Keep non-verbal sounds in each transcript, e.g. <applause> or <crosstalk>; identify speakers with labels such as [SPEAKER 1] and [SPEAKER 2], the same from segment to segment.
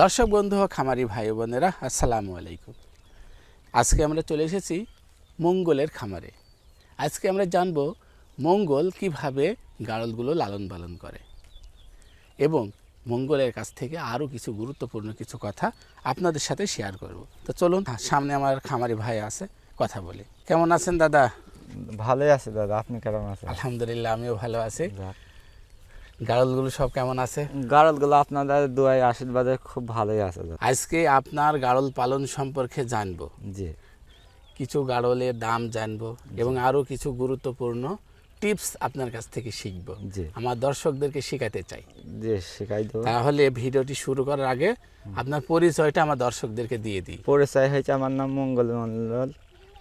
[SPEAKER 1] দর্শক বন্ধু খামারি ভাই বোনেরা আসসালামু আলাইকুম। আজকে আমরা চলে এসেছি মঙ্গলের খামারে। আজকে আমরা জানব মঙ্গল কীভাবে গাড়লগুলো লালন পালন করে এবং মঙ্গলের কাছ থেকে আরও কিছু গুরুত্বপূর্ণ কিছু কথা আপনাদের সাথে শেয়ার করব। তো চলুন সামনে আমার খামারি ভাই আছে কথা বলি। কেমন আছেন দাদা?
[SPEAKER 2] ভালোই আছে দাদা আপনি কেমন আছেন?
[SPEAKER 1] আলহামদুলিল্লাহ আমিও ভালো আছি। গাড়লগুলো সব কেমন আছে?
[SPEAKER 2] গাড়লগুলো আপনাদের দুয়াই আশীর্বাদে খুব ভালোই আছে
[SPEAKER 1] আজকে আপনার গাড়ল পালন সম্পর্কে জানব।
[SPEAKER 2] জি।
[SPEAKER 1] কিছু গাড়লের দাম জানব এবং আরও কিছু গুরুত্বপূর্ণ টিপস আপনার কাছ থেকে শিখব।
[SPEAKER 2] জি।
[SPEAKER 1] আমার দর্শকদেরকে শেখাতে চাই।
[SPEAKER 2] জি শেখাই দেবো।
[SPEAKER 1] তাহলে ভিডিওটি শুরু করার আগে আপনার পরিচয়টা আমার দর্শকদেরকে দিয়ে দিই।
[SPEAKER 2] পরিচয় হয়েছে আমার নাম মঙ্গল মন্ডল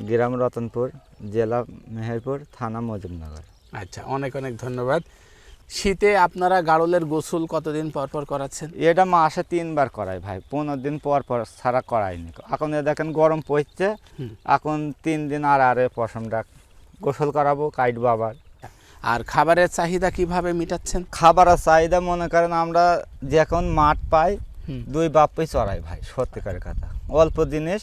[SPEAKER 2] গ্রাম রতনপুর জেলা মেহেরপুর থানা মজুমনগর।
[SPEAKER 1] আচ্ছা অনেক অনেক ধন্যবাদ। শীতে আপনারা গাড়লের গোসল কতদিন পর পর করাচ্ছেন?
[SPEAKER 2] এটা মাসে তিনবার করাই ভাই পনেরো দিন পর পর ছাড়া করাইনি এখন এ দেখেন গরম পড়ছে এখন তিন দিন আর আরে পশমটা গোসল করাবো কাটবো আবার
[SPEAKER 1] আর খাবারের চাহিদা কীভাবে মিটাচ্ছেন?
[SPEAKER 2] খাবারের চাহিদা মনে করেন আমরা যখন মাঠ পাই দুই বাপ্পই চড়াই ভাই সত্যিকারের কথা। অল্প জিনিস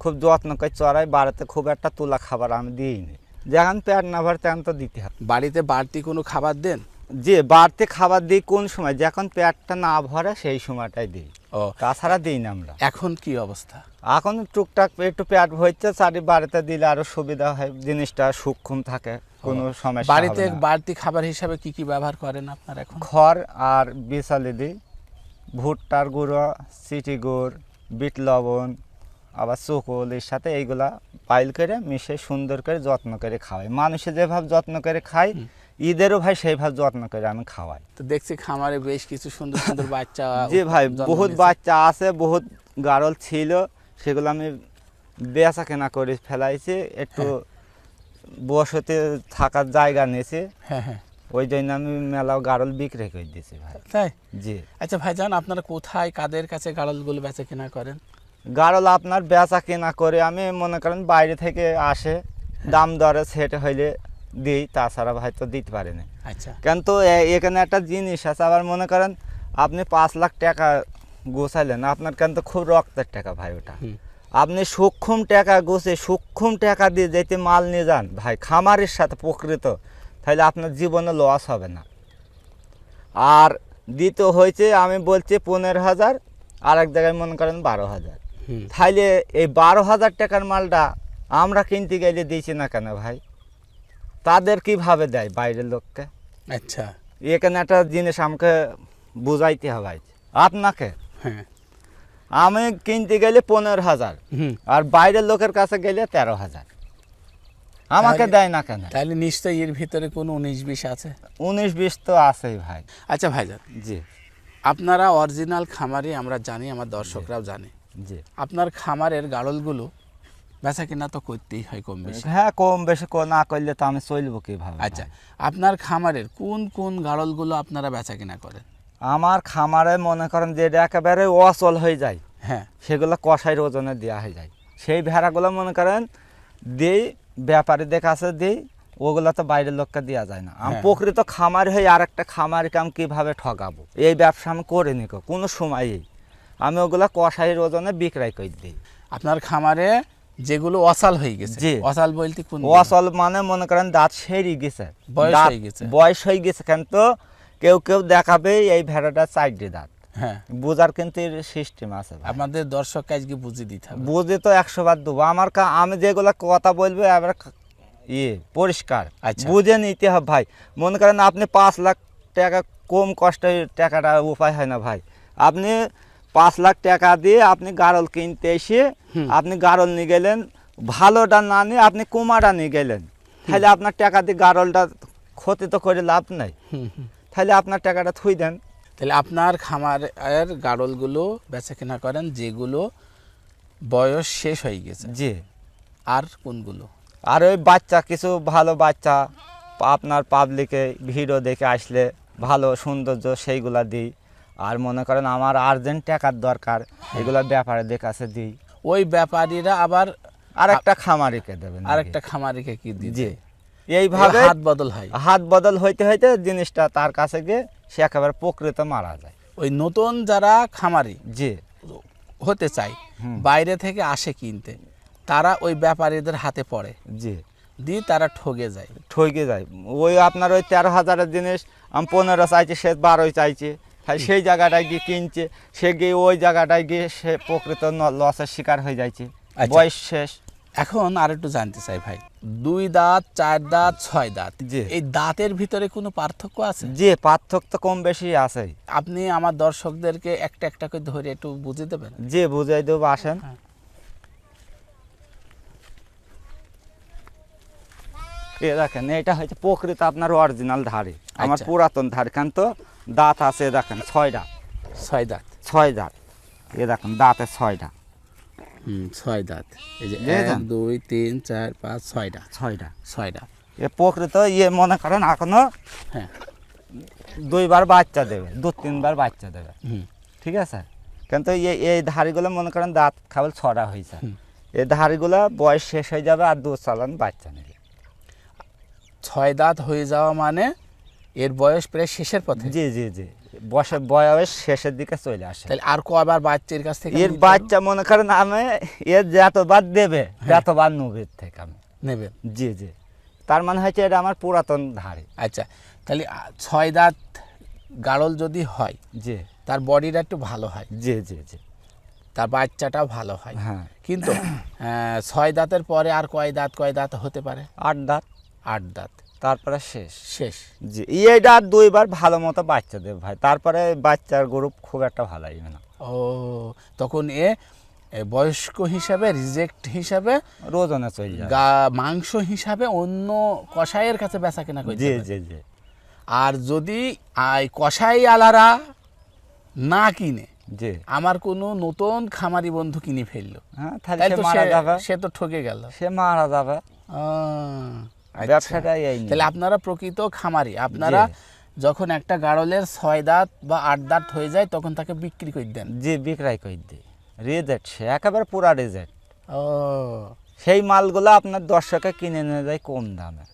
[SPEAKER 2] খুব যত্ন করে চড়াই বাড়িতে খুব একটা তুলা খাবার আমি দিইনি। যখন পেট না ভরে তখন তো দিতে হবে
[SPEAKER 1] বাড়িতে বাড়তি কোনো খাবার দেন?
[SPEAKER 2] যে বাড়তি খাবার দিই কোন সময়? যখন পেটটা না ভরে সেই সময়টাই দিই।
[SPEAKER 1] ও।
[SPEAKER 2] তাছাড়া দিই না আমরা।
[SPEAKER 1] এখন কি অবস্থা?
[SPEAKER 2] এখন টুকটাক একটু পেট ভরছে চারি বাড়িতে দিলে আরও সুবিধা হয় জিনিসটা সূক্ষ্ম থাকে কোনো সমস্যা
[SPEAKER 1] বাড়িতে বাড়তি খাবার হিসাবে কি কি ব্যবহার করেন আপনার এখন?
[SPEAKER 2] খড় আর বিশালি দিই। ভুট্টার গুঁড়ো চিটি গুড় বিট লবণ আবার চকল এর সাথে এইগুলা পাইল করে মিশে সুন্দর করে যত্ন করে খাওয়াই। মানুষে যেভাবে যত্ন করে খায় ঈদেরও ভাই সেইভাবে যত্ন করে আমি খাওয়াই।
[SPEAKER 1] তো দেখছি খামারে বেশ কিছু সুন্দর সুন্দর বাচ্চা <laughs>
[SPEAKER 2] যে ভাই বহুত বাচ্চা আছে বহুত গারল ছিল সেগুলো আমি বেচা কেনা করে ফেলাইছি একটু বসতে থাকার জায়গা নিয়েছে।
[SPEAKER 1] হ্যাঁ হ্যাঁ।
[SPEAKER 2] ওই জন্য আমি মেলাও গারল বিক্রি করে দিয়েছি ভাই।
[SPEAKER 1] তাই?
[SPEAKER 2] জি।
[SPEAKER 1] আচ্ছা ভাই ভাইজান আপনারা কোথায় কাদের কাছে গাড়লগুলো বেচা কেনা করেন?
[SPEAKER 2] গারল আপনার বেচা কেনা করে আমি মনে করেন বাইরে থেকে আসে দাম দরে সেট হইলে দিই তাছাড়া ভাই তো দিতে পারি না।
[SPEAKER 1] আচ্ছা।
[SPEAKER 2] কিন্তু এখানে একটা জিনিস আছে আবার মনে করেন আপনি পাঁচ লাখ টাকা গোছাইলেন আপনার কিন্তু খুব রক্তের টাকা ভাই ওটা। আপনি সূক্ষ্ম টাকা গোছে সূক্ষ্ম টাকা দিয়ে যেতে মাল নিয়ে যান ভাই খামারের সাথে প্রকৃত তাহলে আপনার জীবনে লস হবে না। আর দ্বিতীয় হয়েছে আমি বলছি পনেরো হাজার আর এক জায়গায় মনে করেন বারো হাজার। তাইলে এই বারো হাজার টাকার মালটা আমরা কিনতে গেলে দিয়েছি না কেন ভাই? তাদের কীভাবে দেয় বাইরের লোককে?
[SPEAKER 1] আচ্ছা।
[SPEAKER 2] এখানে একটা জিনিস আমাকে বুঝাইতে হবে আপনাকে?
[SPEAKER 1] হ্যাঁ।
[SPEAKER 2] আমি কিনতে গেলে পনেরো হাজার আর বাইরের লোকের কাছে গেলে তেরো হাজার। আমাকে দেয় না কেন?
[SPEAKER 1] তাহলে নিশ্চয়ই এর ভিতরে কোনো উনিশ বিশ আছে?
[SPEAKER 2] উনিশ বিশ তো আছেই ভাই।
[SPEAKER 1] আচ্ছা ভাইজান
[SPEAKER 2] জি।
[SPEAKER 1] আপনারা অরিজিনাল খামারে আমরা জানি আমার দর্শকরাও জানে।
[SPEAKER 2] জি।
[SPEAKER 1] আপনার খামারের গাড়লগুলো বেচা কেনা তো করতেই হয় কম বেশি।
[SPEAKER 2] হ্যাঁ কম বেশি না করলে তো আমি চলবো কীভাবে
[SPEAKER 1] আচ্ছা আপনার খামারের কোন কোন গাড়লগুলো আপনারা বেচা কেনা করেন?
[SPEAKER 2] আমার খামারে মনে করেন যে একেবারে অচল হয়ে যায়
[SPEAKER 1] হ্যাঁ।
[SPEAKER 2] সেগুলো কষাইয়ের ওজনে দেওয়া হয়ে যায়। সেই ভেড়াগুলো মনে করেন দিই ব্যাপারীদের কাছে দিই ওগুলো তো বাইরের লোককে দেওয়া যায় না। আমি
[SPEAKER 1] হ্যাঁ।
[SPEAKER 2] প্রকৃত খামার হয়ে আর একটা খামারকে আমি কীভাবে ঠকাবো এই ব্যবসা আমি করিনি কো, কোনো সময়ই। আমি ওগুলো কষাইয়ের ওজনে বিক্রয় করে দিই।
[SPEAKER 1] আপনার খামারে যেগুলো অসাল হয়ে গেছে। অসাল বলতে কোন
[SPEAKER 2] অচল মানে মনে করেন দাঁত সেরি গেছে।
[SPEAKER 1] বয়স হয়ে গেছে।
[SPEAKER 2] বয়স হয়ে গেছে কিন্তু কেউ কেউ দেখাবে এই ভেড়াটা চারটি দাঁত।
[SPEAKER 1] হ্যাঁ।
[SPEAKER 2] বোঝার কিন্তু সিস্টেম আছে ভাই।
[SPEAKER 1] আপনাদের দর্শককে আজকে বুঝিয়ে দিতে হবে।
[SPEAKER 2] বুঝে তো একশো বার দেবো। আমার কা- আমি যেগুলো কথা বলব এবার ইয়ে পরিষ্কার।
[SPEAKER 1] আচ্ছা।
[SPEAKER 2] বুঝে নিতে হবে ভাই। মনে করেন আপনি পাঁচ লাখ টাকা কম কষ্টে টাকাটা উপায় হয় না ভাই। আপনি পাঁচ লাখ টাকা দিয়ে আপনি গারল কিনতে এসে আপনি গারল নিয়ে গেলেন ভালোটা না নিয়ে আপনি কুমারটা নিয়ে গেলেন। তাহলে আপনার টাকা দিয়ে গারলটা ক্ষতি তো করে লাভ নাই। তাহলে আপনার টাকাটা থুই দেন।
[SPEAKER 1] তাহলে আপনার খামারের গাড়লগুলো বেচা কেনা করেন যেগুলো বয়স শেষ হয়ে গেছে।
[SPEAKER 2] জি।
[SPEAKER 1] আর কোনগুলো?
[SPEAKER 2] আর ওই বাচ্চা কিছু ভালো বাচ্চা আপনার পাবলিকে ভিডিও দেখে আসলে ভালো সৌন্দর্য সেইগুলা দিই। আর মনে করেন আমার আর্জেন্ট টাকার দরকার এগুলো ব্যাপারে কাছে দিই।
[SPEAKER 1] ওই ব্যাপারীরা আবার
[SPEAKER 2] আর একটা খামারিকে দেবেন
[SPEAKER 1] আরেকটা খামারিকে কি দিই
[SPEAKER 2] জি। এইভাবে
[SPEAKER 1] হাত বদল হয়।
[SPEAKER 2] হাত বদল হইতে হইতে জিনিসটা তার কাছে গিয়ে সে একেবারে প্রকৃত মারা যায়।
[SPEAKER 1] ওই নতুন যারা খামারি
[SPEAKER 2] যে
[SPEAKER 1] হতে চায়
[SPEAKER 2] হুম।
[SPEAKER 1] বাইরে থেকে আসে কিনতে তারা ওই ব্যাপারীদের হাতে পড়ে।
[SPEAKER 2] জি।
[SPEAKER 1] দিয়ে তারা ঠগে যায়।
[SPEAKER 2] ঠকে যায়। ওই আপনার ওই তেরো হাজারের জিনিস আমি পনেরো চাইছি সে বারোই চাইছে। তাই সেই জায়গাটায় গিয়ে কিনছে সে গিয়ে ওই জায়গাটায় গিয়ে সে প্রকৃত লসের শিকার হয়ে যাচ্ছে। বয়স শেষ
[SPEAKER 1] এখন আর একটু জানতে চাই ভাই দুই দাঁত চার দাঁত ছয় দাঁত
[SPEAKER 2] জি।
[SPEAKER 1] এই দাঁতের ভিতরে কোনো পার্থক্য আছে
[SPEAKER 2] যে পার্থক্য তো কম বেশি আছে
[SPEAKER 1] আপনি আমার দর্শকদেরকে একটা একটা করে ধরে একটু বুঝে দেবেন
[SPEAKER 2] যে বুঝাই দেবো আসেন
[SPEAKER 1] হ্যাঁ।
[SPEAKER 2] এ দেখেন এটা হচ্ছে প্রকৃত আপনার অরিজিনাল ধারে আমার
[SPEAKER 1] আচ্ছা।
[SPEAKER 2] পুরাতন ধারে কারণ তো দাঁত আছে দেখেন ছয়টা
[SPEAKER 1] ছয় দাঁত?
[SPEAKER 2] ছয় দাঁত। এ দেখেন দাঁতে ছয়টা
[SPEAKER 1] হুম ছয় দাঁত। এই যে এক দুই তিন চার পাঁচ ছয়টা
[SPEAKER 2] ছয়টা
[SPEAKER 1] ছয়টা
[SPEAKER 2] এ প্রকৃত ইয়ে মনে করেন এখনও
[SPEAKER 1] হ্যাঁ।
[SPEAKER 2] দুইবার বাচ্চা দেবে দু তিনবার বাচ্চা দেবে।
[SPEAKER 1] হুম।
[SPEAKER 2] ঠিক আছে? কিন্তু এই এই ধারিগুলো মনে করেন দাঁত খাবার ছড়া হয়েছে। এই ধারিগুলো বয়স শেষ হয়ে যাবে আর দু চালান বাচ্চা নেবে।
[SPEAKER 1] ছয় দাঁত হয়ে যাওয়া মানে এর বয়স প্রায় শেষের পথে।
[SPEAKER 2] জি জি জি। বসে বয়স শেষের দিকে চলে আসে।
[SPEAKER 1] তাহলে আর কবার বাচ্চার কাছ থেকে
[SPEAKER 2] এর বাচ্চা মনে করেন আমি এর যতবার দেবে যতবার নবীর থেকে আমি।
[SPEAKER 1] নেবেন
[SPEAKER 2] জি জি। তার মানে হচ্ছে এটা আমার পুরাতন ধারে।
[SPEAKER 1] আচ্ছা তাহলে ছয় দাঁত গাড়ল যদি হয়
[SPEAKER 2] জি।
[SPEAKER 1] তার বডিটা একটু ভালো হয়।
[SPEAKER 2] জি জি জি।
[SPEAKER 1] তার বাচ্চাটাও ভালো হয়।
[SPEAKER 2] হ্যাঁ।
[SPEAKER 1] কিন্তু ছয় দাঁতের পরে আর কয় দাঁত কয় দাঁত হতে পারে?
[SPEAKER 2] আট দাঁত।
[SPEAKER 1] আট দাঁত।
[SPEAKER 2] তারপরে শেষ।
[SPEAKER 1] শেষ।
[SPEAKER 2] জি এইটা আর দুইবার ভালো মতো বাচ্চা দেবে ভাই। তারপরে বাচ্চার গ্রুপ খুব একটা ভালো আসবে না।
[SPEAKER 1] ও তখন এ বয়স্ক হিসাবে রিজেক্ট হিসাবে
[SPEAKER 2] রোজনে চলে
[SPEAKER 1] গা মাংস হিসাবে অন্য কষাইয়ের কাছে বেচা কেনা করতে
[SPEAKER 2] জি। জি জি।
[SPEAKER 1] আর যদি আই কষাই আলারা না কিনে
[SPEAKER 2] জি।
[SPEAKER 1] আমার কোনো নতুন খামারি বন্ধু কিনে ফেলল।
[SPEAKER 2] হ্যাঁ তাহলে সে
[SPEAKER 1] তো
[SPEAKER 2] মারা
[SPEAKER 1] সে-
[SPEAKER 2] যাবে।
[SPEAKER 1] সে তো ঠকে গেল।
[SPEAKER 2] সে মারা যাবে। ব্যবসাটাই এই
[SPEAKER 1] তাহলে আপনারা প্রকৃত খামারি আপনারা যখন একটা গাড়লের ছয় দাঁত বা আট দাঁত হয়ে যায় তখন তাকে বিক্রি করে দেন।
[SPEAKER 2] জি বিক্রয় করে দিই রেজেট সে একেবারে পুরা রিজেক্ট
[SPEAKER 1] ও।
[SPEAKER 2] সেই মালগুলো আপনার দর্শকে কিনে নিয়ে যায় কম দামে।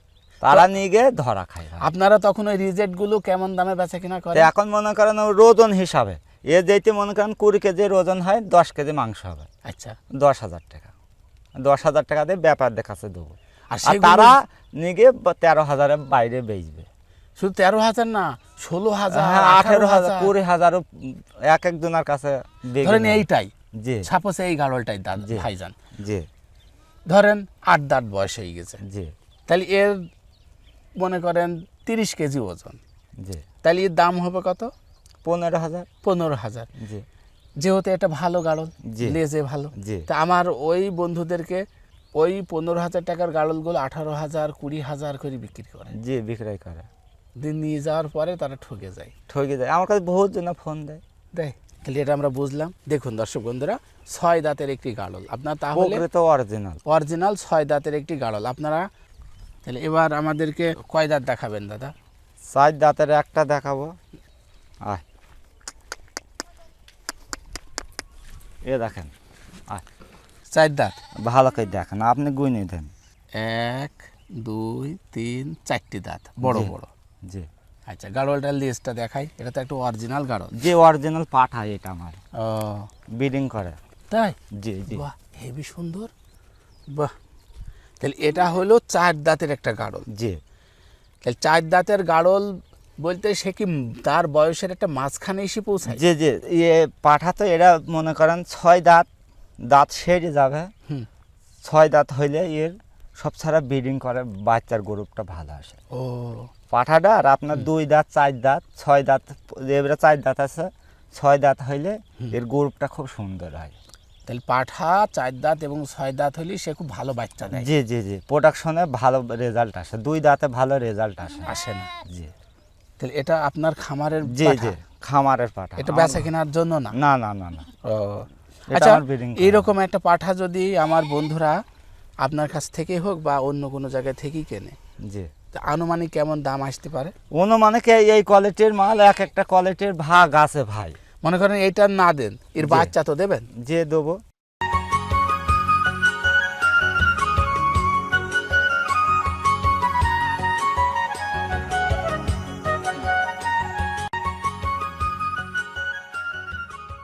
[SPEAKER 2] তারা নিয়ে গিয়ে ধরা খায়
[SPEAKER 1] আপনারা তখন ওই রিজেক্টগুলো কেমন দামে বেচা কিনা
[SPEAKER 2] তো
[SPEAKER 1] করেন
[SPEAKER 2] এখন মনে করেন ওজন হিসাবে। এ যেতে মনে করেন কুড়ি কেজি ওজন হয় দশ কেজি মাংস হবে।
[SPEAKER 1] আচ্ছা।
[SPEAKER 2] দশ হাজার টাকা। দশ হাজার টাকা দিয়ে ব্যাপার দেখাচ্ছে দেবো।
[SPEAKER 1] আর
[SPEAKER 2] তারা বা- তেরো হাজারের বাইরে বেচবে।
[SPEAKER 1] শুধু তেরো হাজার না ষোলো হাজার
[SPEAKER 2] হ্যাঁ
[SPEAKER 1] আঠারো হাজার।
[SPEAKER 2] কুড়ি হাজারও এক একজনের কাছে
[SPEAKER 1] ধরেন এইটাই
[SPEAKER 2] জি।
[SPEAKER 1] সাপোজ এই গাড়লটাই দাঁত। ভাইজান।
[SPEAKER 2] জি।
[SPEAKER 1] ধরেন আট দাঁত বয়স হয়ে গেছে।
[SPEAKER 2] জি।
[SPEAKER 1] তাহলে এর মনে করেন তিরিশ কেজি ওজন।
[SPEAKER 2] জি।
[SPEAKER 1] তাহলে এর দাম হবে কত?
[SPEAKER 2] পনেরো হাজার।
[SPEAKER 1] পনেরো হাজার।
[SPEAKER 2] জি।
[SPEAKER 1] যেহেতু এটা ভালো গাড়ল। লেজে ভালো
[SPEAKER 2] জি।
[SPEAKER 1] তা আমার ওই বন্ধুদেরকে ওই পনেরো হাজার টাকার গাড়লগুলো আঠারো হাজার কুড়ি হাজার করে বিক্রি করে।
[SPEAKER 2] জি বিক্রয় করে।
[SPEAKER 1] দিন নিয়ে যাওয়ার পরে তারা ঠকে যায়।
[SPEAKER 2] ঠকে যায়। আমার কাছে বহুত জন ফোন দেয়।
[SPEAKER 1] দেয় তাহলে এটা আমরা বুঝলাম। দেখুন দর্শক বন্ধুরা ছয় দাঁতের একটি গাড়ল। আপনার তাহলে
[SPEAKER 2] প্রকৃত অরিজিনাল
[SPEAKER 1] অরিজিনাল ছয় দাঁতের একটি গাড়ল। আপনারা তাহলে এবার আমাদেরকে কয় দাঁত দেখাবেন দাদা?
[SPEAKER 2] চার দাঁতের একটা দেখাবো। আয়। এ দেখেন।
[SPEAKER 1] চার দাঁত।
[SPEAKER 2] ভালো করে দেখেন আপনি গুনে দেন।
[SPEAKER 1] এক দুই তিন চারটি দাঁত বড়। বড়।
[SPEAKER 2] জি।
[SPEAKER 1] আচ্ছা গাড়লটার লিস্টটা দেখাই এটা তো একটা অরিজিনাল গাড়ল
[SPEAKER 2] যে অরিজিনাল পাঠায় এটা আমার।
[SPEAKER 1] ও।
[SPEAKER 2] বিডিং করে।
[SPEAKER 1] তাই?
[SPEAKER 2] জি জি।
[SPEAKER 1] বাহ হেবি সুন্দর। বাহ। তাহলে এটা হলো চার দাঁতের একটা গাড়ল
[SPEAKER 2] জি।
[SPEAKER 1] তাহলে চার দাঁতের গাড়ল বলতে সে কি তার বয়সের একটা মাঝখানে এসে পৌঁছায়?
[SPEAKER 2] যে যে ইয়ে পাঠা তো এরা মনে করেন ছয় দাঁত দাঁত সেরে যাবে।
[SPEAKER 1] হুম।
[SPEAKER 2] ছয় দাঁত হইলে এর সব ছাড়া ব্রিডিং করে বাচ্চার গ্রুপটা ভালো আসে।
[SPEAKER 1] ও।
[SPEAKER 2] পাঠাটা আর আপনার দুই দাঁত চার দাঁত ছয় দাঁত এবারে চার দাঁত আছে। ছয় দাঁত হইলে এর গ্রুপটা খুব সুন্দর হয়।
[SPEAKER 1] তাহলে পাঠা চার দাঁত এবং ছয় দাঁত হলে সে খুব ভালো বাচ্চা দেয়।
[SPEAKER 2] জি জি জি। প্রোডাকশনে ভালো রেজাল্ট আসে। দুই দাঁতে ভালো রেজাল্ট আসে।
[SPEAKER 1] আসে না।
[SPEAKER 2] জি।
[SPEAKER 1] তাহলে এটা আপনার খামারের
[SPEAKER 2] জি? জি। খামারের পাঠা।
[SPEAKER 1] এটা বেচা কেনার জন্য না?
[SPEAKER 2] না না না না।
[SPEAKER 1] ও। আচ্ছা। এইরকম একটা পাঠা যদি আমার বন্ধুরা আপনার কাছ থেকে হোক বা অন্য কোনো জায়গায় থেকেই কেনে
[SPEAKER 2] জি।
[SPEAKER 1] তা আনুমানিক কেমন দাম আসতে পারে?
[SPEAKER 2] অনুমানিক এই কোয়ালিটির মাল এক একটা কোয়ালিটির ভাগ আছে ভাই।
[SPEAKER 1] মনে করেন এইটা না দেন এর বাচ্চা তো দেবেন।
[SPEAKER 2] যে দেবো।